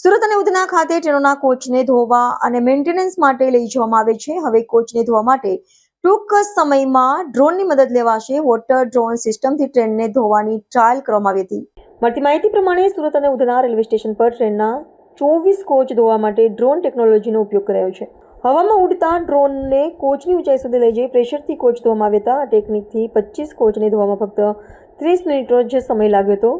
સુરત અને ઉધના ખાતે ટ્રેનોના કોચને ધોવા અને મેન્ટેનન્સ માટે લઈ જવામાં આવે છે. હવે કોચને ધોવા માટે ટૂંક સમયમાં ડ્રોનની મદદ લેવાશે. વોટર ડ્રોન સિસ્ટમથી ટ્રેનને ધોવાની ટ્રાયલ કરવામાં આવી હતી. મળતી માહિતી પ્રમાણે સુરત અને ઉધના રેલવે સ્ટેશન પર ટ્રેનના ચોવીસ કોચ ધોવા માટે ડ્રોન ટેકનોલોજીનો ઉપયોગ કરાયો છે. હવામાં ઉડતા ડ્રોનને કોચની ઊંચાઈ સુધી લઈ જઈ પ્રેશરથી કોચ ધોવામાં આવ્યા હતા. આ ટેકનિકથી પચીસ કોચને ધોવામાં ફક્ત ત્રીસ મિનિટનો જ સમય લાગ્યો હતો.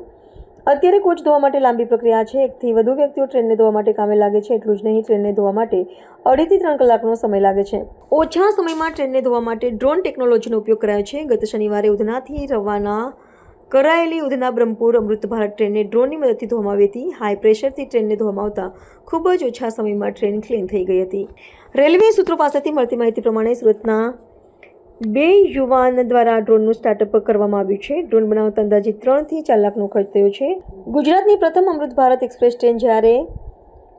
અત્યારે કોચ ધોવા માટે લાંબી પ્રક્રિયા છે. એકથી વધુ વ્યક્તિઓ ટ્રેનને ધોવા માટે કામે લાગે છે. એટલું જ નહીં, ટ્રેનને ધોવા માટે અઢીથી ત્રણ કલાકનો સમય લાગે છે. ઓછા સમયમાં ટ્રેનને ધોવા માટે ડ્રોન ટેકનોલોજીનો ઉપયોગ કરાયો છે. ગત શનિવારે ઉધનાથી રવાના કરાયેલી ઉધના બ્રહ્મપુર અમૃત ભારત ટ્રેનને ડ્રોનની મદદથી ધોવામાં આવી હતી. હાઈ પ્રેશરથી ટ્રેનને ધોવામાં આવતા ખૂબ જ ઓછા સમયમાં ટ્રેન ક્લીન થઈ ગઈ હતી. રેલવે સૂત્રો પાસેથી મળતી માહિતી પ્રમાણે સુરતના બે યુવાન દ્વારા ડ્રોનનું સ્ટાર્ટઅપ કરવામાં આવ્યું છે. ડ્રોન બનાવતા અંદાજે ત્રણથી ચાર લાખનો ખર્ચ થયો છે. ગુજરાતની પ્રથમ અમૃત ભારત એક્સપ્રેસ ટ્રેન જ્યારે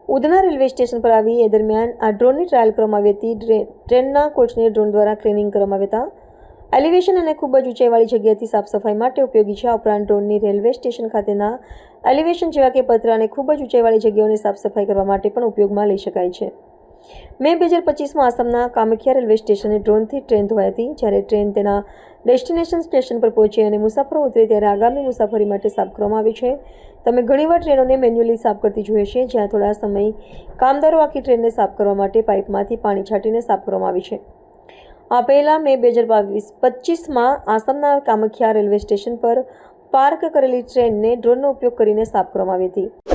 ઉધના રેલવે સ્ટેશન પર આવી, એ દરમિયાન આ ડ્રોનની ટ્રાયલ કરવામાં આવી હતી. ટ્રેનના કોચને ડ્રોન દ્વારા ક્લિનિંગ કરવામાં આવ્યા હતા. એલિવેશન અને ખૂબ જ ઊંચાઈવાળી જગ્યાથી સાફ સફાઈ માટે ઉપયોગી છે. આ ઉપરાંત ડ્રોનની રેલવે સ્ટેશન ખાતેના એલિવેશન જેવા કે પતરા અને ખૂબ જ ઊંચાઈવાળી જગ્યાઓની સાફ સફાઈ કરવા માટે પણ ઉપયોગમાં લઈ શકાય છે. મે બે હજાર પચીસમાં આસામના કામખ્યા રેલવે સ્ટેશને ડ્રોનથી ટ્રેન ધોવાઈ હતી, જ્યારે ટ્રેન તેના ડેસ્ટિનેશન સ્ટેશન પર પહોંચી અને મુસાફરો ઉતરે ત્યારે આગામી મુસાફરી માટે સાફ કરવામાં આવી છે. તમે ઘણીવાર ટ્રેનોને મેન્યુઅલી સાફ કરતી જોઈએ છે જ્યાં થોડા સમય કામદારો આખી ટ્રેનને સાફ કરવા માટે પાઇપમાંથી પાણી છાંટીને સાફ કરવામાં આવી છે. આ પહેલાં મે બે હજાર બાવીસ પચીસમાં આસામના કામખ્યા રેલવે સ્ટેશન પર પાર્ક કરેલી ટ્રેનને ડ્રોનનો ઉપયોગ કરીને સાફ કરવામાં આવી હતી.